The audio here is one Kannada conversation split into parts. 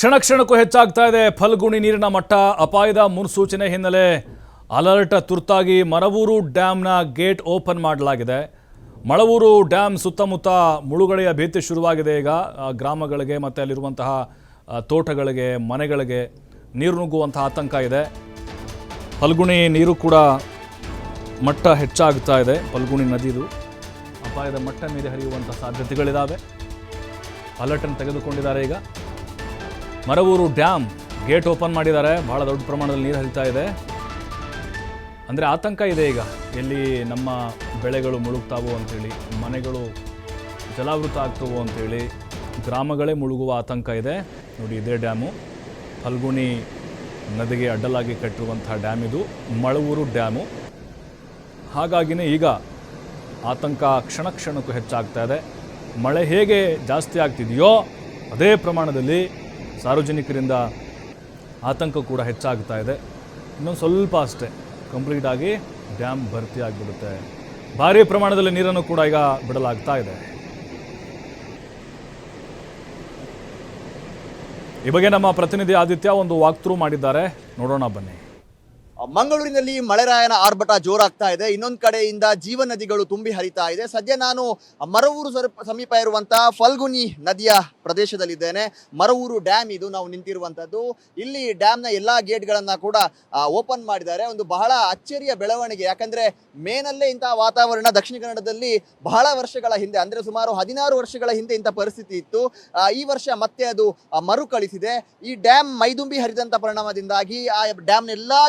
ಕ್ಷಣ ಕ್ಷಣಕ್ಕೂ ಹೆಚ್ಚಾಗ್ತಾ ಇದೆ ಫಲ್ಗುಣಿ ನೀರಿನ ಮಟ್ಟ. ಅಪಾಯದ ಮುನ್ಸೂಚನೆ ಹಿನ್ನೆಲೆ ಅಲರ್ಟ್ ತುರ್ತಾಗಿ ಮರವೂರು ಡ್ಯಾಮ್ನ ಗೇಟ್ ಓಪನ್ ಮಾಡಲಾಗಿದೆ. ಮಳವೂರು ಡ್ಯಾಮ್ ಸುತ್ತಮುತ್ತ ಮುಳುಗಡೆಯ ಭೀತಿ ಶುರುವಾಗಿದೆ ಈಗ. ಗ್ರಾಮಗಳಿಗೆ ಮತ್ತು ಅಲ್ಲಿರುವಂತಹ ತೋಟಗಳಿಗೆ, ಮನೆಗಳಿಗೆ ನೀರು ನುಗ್ಗುವಂತಹ ಆತಂಕ ಇದೆ. ಫಲ್ಗುಣಿ ನೀರು ಕೂಡ ಮಟ್ಟ ಹೆಚ್ಚಾಗ್ತಾ ಇದೆ. ಫಲ್ಗುಣಿ ನದಿದು ಅಪಾಯದ ಮಟ್ಟ ಮೀರಿ ಹರಿಯುವಂಥ ಸಾಧ್ಯತೆಗಳಿದ್ದಾವೆ ಅಲರ್ಟನ್ನು ತೆಗೆದುಕೊಂಡಿದ್ದಾರೆ ಈಗ. ಮರವೂರು ಡ್ಯಾಮ್ ಗೇಟ್ ಓಪನ್ ಮಾಡಿದ್ದಾರೆ. ಬಹಳ ದೊಡ್ಡ ಪ್ರಮಾಣದಲ್ಲಿ ನೀರು ಹರಿತಾ ಇದೆ. ಅಂದರೆ ಆತಂಕ ಇದೆ ಈಗ. ಎಲ್ಲಿ ನಮ್ಮ ಬೆಳೆಗಳು ಮುಳುಗ್ತಾವೋ ಅಂಥೇಳಿ ಮನೆಗಳು ಜಲಾವೃತ ಆಗ್ತವೋ ಅಂಥೇಳಿ ಗ್ರಾಮಗಳೇ ಮುಳುಗುವ ಆತಂಕ ಇದೆ. ನೋಡಿ, ಇದೇ ಡ್ಯಾಮು. ಫಲ್ಗುಣಿ ನದಿಗೆ ಅಡ್ಡಲಾಗಿ ಕಟ್ಟಿರುವಂಥ ಡ್ಯಾಮ್ ಇದು. ಮಳವೂರು ಡ್ಯಾಮು. ಹಾಗಾಗಿನೇ ಈಗ ಆತಂಕ ಕ್ಷಣ ಕ್ಷಣಕ್ಕೂ ಹೆಚ್ಚಾಗ್ತಾ ಇದೆ. ಮಳೆ ಹೇಗೆ ಜಾಸ್ತಿ ಆಗ್ತಿದೆಯೋ, ಅದೇ ಪ್ರಮಾಣದಲ್ಲಿ ಸಾರ್ವಜನಿಕರಿಂದ ಆತಂಕ ಕೂಡ ಹೆಚ್ಚಾಗ್ತಾ ಇದೆ. ಇನ್ನೊಂದು ಸ್ವಲ್ಪ ಅಷ್ಟೇ ಕಂಪ್ಲೀಟ್ ಆಗಿ ಡ್ಯಾಮ್ ಭರ್ತಿ ಆಗಿಬಿಡುತ್ತೆ. ಭಾರೀ ಪ್ರಮಾಣದಲ್ಲಿ ನೀರನ್ನು ಕೂಡ ಈಗ ಬಿಡಲಾಗ್ತಾ ಇದೆ. ಈ ಬಗ್ಗೆ ನಮ್ಮ ಪ್ರತಿನಿಧಿ ಆದಿತ್ಯ ಒಂದು ವಾಕ್ ಥ್ರೂ ಮಾಡಿದ್ದಾರೆ. ನೋಡೋಣ ಬನ್ನಿ. ಮಂಗಳೂರಿನಲ್ಲಿ ಮಳೆರಾಯನ ಆರ್ಭಟ ಜೋರಾಗ್ತಾ ಇದೆ. ಇನ್ನೊಂದ್ ಕಡೆಯಿಂದ ಜೀವ ನದಿಗಳು ತುಂಬಿ ಹರಿತಾ ಇದೆ. ಸದ್ಯ ನಾನು ಮರವೂರು ಸಮೀಪ ಇರುವಂತಹ ಫಲ್ಗುನಿ ನದಿಯ ಪ್ರದೇಶದಲ್ಲಿದ್ದೇನೆ. ಮರವೂರು ಡ್ಯಾಮ್ ಇದು ನಾವು ನಿಂತಿರುವಂತದ್ದು. ಇಲ್ಲಿ ಡ್ಯಾಮ್ನ ಎಲ್ಲಾ ಗೇಟ್ಗಳನ್ನು ಕೂಡ ಓಪನ್ ಮಾಡಿದ್ದಾರೆ. ಒಂದು ಬಹಳ ಅಚ್ಚರಿಯ ಬೆಳವಣಿಗೆ. ಯಾಕಂದ್ರೆ ಮೇನಲ್ಲೇ ಇಂತಹ ವಾತಾವರಣ ದಕ್ಷಿಣ ಕನ್ನಡದಲ್ಲಿ ಬಹಳ ವರ್ಷಗಳ ಹಿಂದೆ, ಅಂದ್ರೆ ಸುಮಾರು ಹದಿನಾರು ವರ್ಷಗಳ ಹಿಂದೆ ಇಂಥ ಪರಿಸ್ಥಿತಿ ಇತ್ತು. ಈ ವರ್ಷ ಮತ್ತೆ ಅದು ಮರುಕಳಿಸಿದೆ. ಈ ಡ್ಯಾಮ್ ಮೈದುಂಬಿ ಹರಿದಂತ ಪರಿಣಾಮದಿಂದಾಗಿ ಆ ಡ್ಯಾಮ್ನ ಎಲ್ಲಾ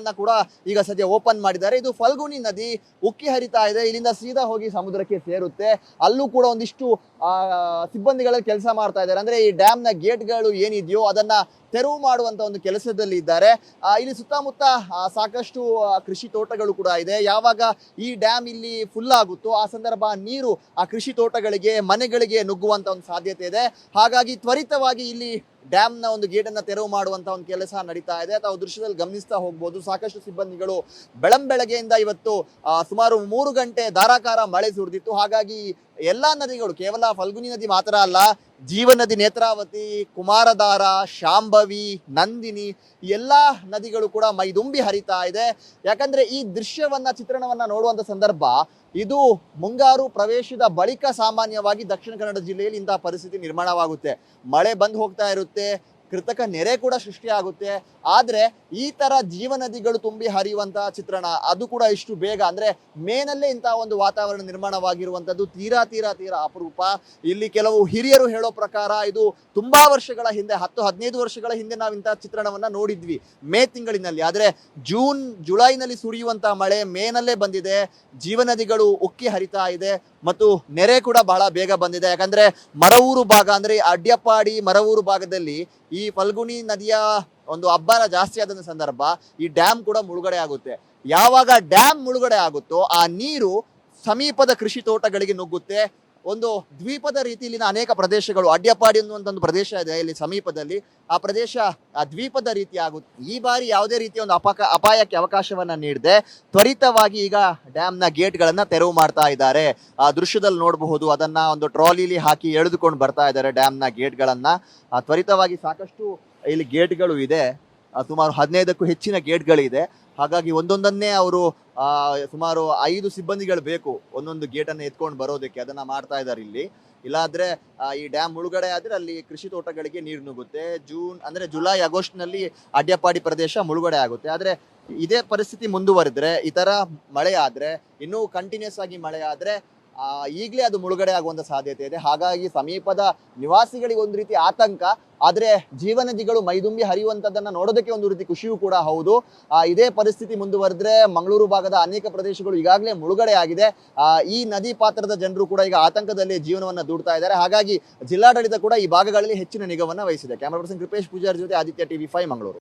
ಗೇಟ್ಗಳನ್ನ ಕೂಡ ಈಗ ಸದ್ಯ ಓಪನ್ ಮಾಡಿದ್ದಾರೆ. ಇದು ಫಲ್ಗುನಿ ನದಿ ಉಕ್ಕಿ ಹರಿತಾ ಇದೆ. ಇಲ್ಲಿಂದ ಸೀದಾ ಹೋಗಿ ಸಮುದ್ರಕ್ಕೆ ಸೇರುತ್ತೆ. ಅಲ್ಲೂ ಕೂಡ ಒಂದಿಷ್ಟು ಆ, ಸಿಬ್ಬಂದಿಗಳು ಕೆಲಸ ಮಾಡ್ತಾ ಇದ್ದಾರೆ. ಅಂದ್ರೆ ಈ ಡ್ಯಾಮ್ನ ಗೇಟ್ಗಳು ಏನಿದೆಯೋ ಅದನ್ನ ತೆರವು ಮಾಡುವಂತ ಒಂದು ಕೆಲಸದಲ್ಲಿ ಇದ್ದಾರೆ. ಇಲ್ಲಿ ಸುತ್ತಮುತ್ತ ಸಾಕಷ್ಟು ಕೃಷಿ ತೋಟಗಳು ಕೂಡ ಇದೆ. ಯಾವಾಗ ಈ ಡ್ಯಾಮ್ ಇಲ್ಲಿ ಫುಲ್ ಆಗುತ್ತೋ ಆ ಸಂದರ್ಭ ನೀರು ಆ ಕೃಷಿ ತೋಟಗಳಿಗೆ, ಮನೆಗಳಿಗೆ ನುಗ್ಗುವಂತ ಒಂದು ಸಾಧ್ಯತೆ ಇದೆ. ಹಾಗಾಗಿ ತ್ವರಿತವಾಗಿ ಇಲ್ಲಿ ಡ್ಯಾಮ್ನ ಒಂದು ಗೇಟನ್ನು ತೆರವು ಮಾಡುವಂತ ಒಂದು ಕೆಲಸ ನಡೀತಾ ಇದೆ. ತಾವು ದೃಶ್ಯದಲ್ಲಿ ಗಮನಿಸ್ತಾ ಹೋಗ್ಬೋದು. ಸಾಕಷ್ಟು ಸಿಬ್ಬಂದಿಗಳು ಬೆಳಂಬೆಳಗ್ಗೆಯಿಂದ ಇವತ್ತು ಸುಮಾರು ಮೂರು ಗಂಟೆ ಧಾರಾಕಾರ ಮಳೆ ಸುರಿದಿತ್ತು. ಹಾಗಾಗಿ ಎಲ್ಲಾ ನದಿಗಳು, ಕೇವಲ ಫಲ್ಗುನಿ ನದಿ ಮಾತ್ರ ಅಲ್ಲ ಜೀವನದಿ ನೇತ್ರಾವತಿ, ಕುಮಾರಧಾರ, ಶಾಂಭವಿ, ನಂದಿನಿ ಎಲ್ಲ ನದಿಗಳು ಕೂಡ ಮೈದುಂಬಿ ಹರಿತಾ ಇದೆ. ಯಾಕಂದ್ರೆ ಈ ದೃಶ್ಯವನ್ನ, ಚಿತ್ರಣವನ್ನ ನೋಡುವಂತ ಸಂದರ್ಭ, ಇದು ಮುಂಗಾರು ಪ್ರವೇಶದ ಬಳಿಕ ಸಾಮಾನ್ಯವಾಗಿ ದಕ್ಷಿಣ ಕನ್ನಡ ಜಿಲ್ಲೆಯಲ್ಲಿ ಇಂತಹ ಪರಿಸ್ಥಿತಿ ನಿರ್ಮಾಣವಾಗುತ್ತೆ. ಮಳೆ ಬಂದು ಹೋಗ್ತಾ ಇರುತ್ತೆ ಕೃತಕ ನೆರೆ ಕೂಡ ಸೃಷ್ಟಿಯಾಗುತ್ತೆ. ಆದರೆ ಈ ತರ ಜೀವನದಿಗಳು ತುಂಬಿ ಹರಿಯುವಂತಹ ಚಿತ್ರಣ, ಅದು ಕೂಡ ಇಷ್ಟು ಬೇಗ. ಅಂದ್ರೆ ಮೇನಲ್ಲೇ ಇಂತಹ ಒಂದು ವಾತಾವರಣ ನಿರ್ಮಾಣವಾಗಿರುವಂಥದ್ದು ತೀರಾ ತೀರಾ ತೀರಾ ಅಪರೂಪ. ಇಲ್ಲಿ ಕೆಲವು ಹಿರಿಯರು ಹೇಳೋ ಪ್ರಕಾರ ಇದು ತುಂಬಾ ವರ್ಷಗಳ ಹಿಂದೆ, ಹತ್ತು, ಹದಿನೈದು ವರ್ಷಗಳ ಹಿಂದೆ ನಾವು ಇಂತಹ ಚಿತ್ರಣವನ್ನ ನೋಡಿದ್ವಿ ಮೇ ತಿಂಗಳಿನಲ್ಲಿ. ಆದರೆ ಜೂನ್, ಜುಲೈನಲ್ಲಿ ಸುರಿಯುವಂತಹ ಮಳೆ ಮೇನಲ್ಲೇ ಬಂದಿದೆ. ಜೀವನದಿಗಳು ಉಕ್ಕಿ ಹರಿತಾ ಇದೆ ಮತ್ತು ನೆರೆ ಕೂಡ ಬಹಳ ಬೇಗ ಬಂದಿದೆ. ಯಾಕಂದ್ರೆ ಮರವೂರು ಭಾಗ, ಅಂದ್ರೆ ಅಡ್ಡಪಾಡಿ ಮರವೂರು ಭಾಗದಲ್ಲಿ ಫಲ್ಗುಣಿ ನದಿಯ ಒಂದು ಅಬ್ಬರ ಜಾಸ್ತಿ ಆದ ಸಂದರ್ಭ ಈ ಡ್ಯಾಮ್ ಕೂಡ ಮುಳುಗಡೆ ಆಗುತ್ತೆ. ಯಾವಾಗ ಡ್ಯಾಮ್ ಮುಳುಗಡೆ ಆಗುತ್ತೋ ಆ ನೀರು ಸಮೀಪದ ಕೃಷಿ ತೋಟಗಳಿಗೆ ನುಗ್ಗುತ್ತೆ. ಒಂದು ದ್ವೀಪದ ರೀತಿಯಲ್ಲಿನ ಅನೇಕ ಪ್ರದೇಶಗಳು, ಅಡ್ಯಪಾಡಿ ಅನ್ನುವಂಥ ಪ್ರದೇಶ ಇದೆ ಇಲ್ಲಿ ಸಮೀಪದಲ್ಲಿ. ಆ ಪ್ರದೇಶ, ಆ ದ್ವೀಪದ ರೀತಿ ಆಗುತ್ತೆ ಈ ಬಾರಿ ಯಾವುದೇ ರೀತಿಯ ಒಂದು ಅಪಕ, ಅಪಾಯಕ್ಕೆ ಅವಕಾಶವನ್ನ ನೀಡದೆ, ತ್ವರಿತವಾಗಿ ಈಗ ಡ್ಯಾಮ್ನ ಗೇಟ್ಗಳನ್ನು ತೆರವು ಮಾಡ್ತಾ ಇದ್ದಾರೆ. ಆ ದೃಶ್ಯದಲ್ಲಿ ನೋಡಬಹುದು, ಅದನ್ನ ಒಂದು ಟ್ರಾಲಿಲಿ ಹಾಕಿ ಎಳೆದುಕೊಂಡು ಬರ್ತಾ ಇದ್ದಾರೆ ಡ್ಯಾಮ್ನ ಗೇಟ್ಗಳನ್ನು. ತ್ವರಿತವಾಗಿ ಸಾಕಷ್ಟು ಇಲ್ಲಿ ಗೇಟ್ಗಳು ಇದೆ. ಸುಮಾರು ಹದಿನೈದಕ್ಕೂ ಹೆಚ್ಚಿನ ಗೇಟ್ಗಳಿದೆ. ಹಾಗಾಗಿ ಒಂದೊಂದನ್ನೇ ಅವರು ಸುಮಾರು ಐದು ಸಿಬ್ಬಂದಿಗಳು ಬೇಕು. ಒಂದೊಂದು ಗೇಟನ್ನು ಎತ್ಕೊಂಡು ಬರೋದಕ್ಕೆ ಅದನ್ನ ಮಾಡ್ತಾ ಇದ್ದಾರೆ ಇಲ್ಲಿ. ಇಲ್ಲಾಂದ್ರೆ ಈ ಡ್ಯಾಮ್ ಮುಳುಗಡೆ ಆದ್ರೆ ಅಲ್ಲಿ ಕೃಷಿ ತೋಟಗಳಿಗೆ ನೀರು ನುಗ್ಗುತ್ತೆ. ಜೂನ್ ಅಂದ್ರೆ ಜುಲೈ ಆಗಸ್ಟ್ನಲ್ಲಿ ಅಡ್ಯಪಾಡಿ ಪ್ರದೇಶ ಮುಳುಗಡೆ ಆಗುತ್ತೆ. ಆದ್ರೆ ಇದೇ ಪರಿಸ್ಥಿತಿ ಮುಂದುವರೆದ್ರೆ, ಈ ಥರ ಮಳೆ ಆದ್ರೆ, ಇನ್ನೂ ಕಂಟಿನ್ಯೂಸ್ ಆಗಿ ಮಳೆ ಆದ್ರೆ ಈಗ್ಲೇ ಅದು ಮುಳುಗಡೆ ಆಗುವಂತ ಸಾಧ್ಯತೆ ಇದೆ. ಹಾಗಾಗಿ ಸಮೀಪದ ನಿವಾಸಿಗಳಿಗೆ ಒಂದು ರೀತಿ ಆತಂಕ, ಆದರೆ ಜೀವನದಿಗಳು ಮೈದುಂಬಿ ಹರಿಯುವಂಥದ್ದನ್ನು ನೋಡೋದಕ್ಕೆ ಒಂದು ರೀತಿ ಖುಷಿಯೂ ಕೂಡ ಹೌದು. ಇದೇ ಪರಿಸ್ಥಿತಿ ಮುಂದುವರೆದ್ರೆ ಮಂಗಳೂರು ಭಾಗದ ಅನೇಕ ಪ್ರದೇಶಗಳು ಈಗಾಗಲೇ ಮುಳುಗಡೆ ಆಗಿದೆ. ಈ ನದಿ ಪಾತ್ರದ ಜನರು ಕೂಡ ಈಗ ಆತಂಕದಲ್ಲಿ ಜೀವನವನ್ನು ದೂಡ್ತಾ ಇದ್ದಾರೆ. ಹಾಗಾಗಿ ಜಿಲ್ಲಾಡಳಿತ ಕೂಡ ಈ ಭಾಗಗಳಲ್ಲಿ ಹೆಚ್ಚಿನ ನಿಗಾವನ್ನ ವಹಿಸಿದೆ. ಕ್ಯಾಮರಾ ಪರ್ಸನ್ ಕೃಪೇಶ್ ಪೂಜಾರ್ ಜೊತೆ ಆದಿತ್ಯ ಟಿವಿ ಫೈವ್, ಮಂಗಳೂರು.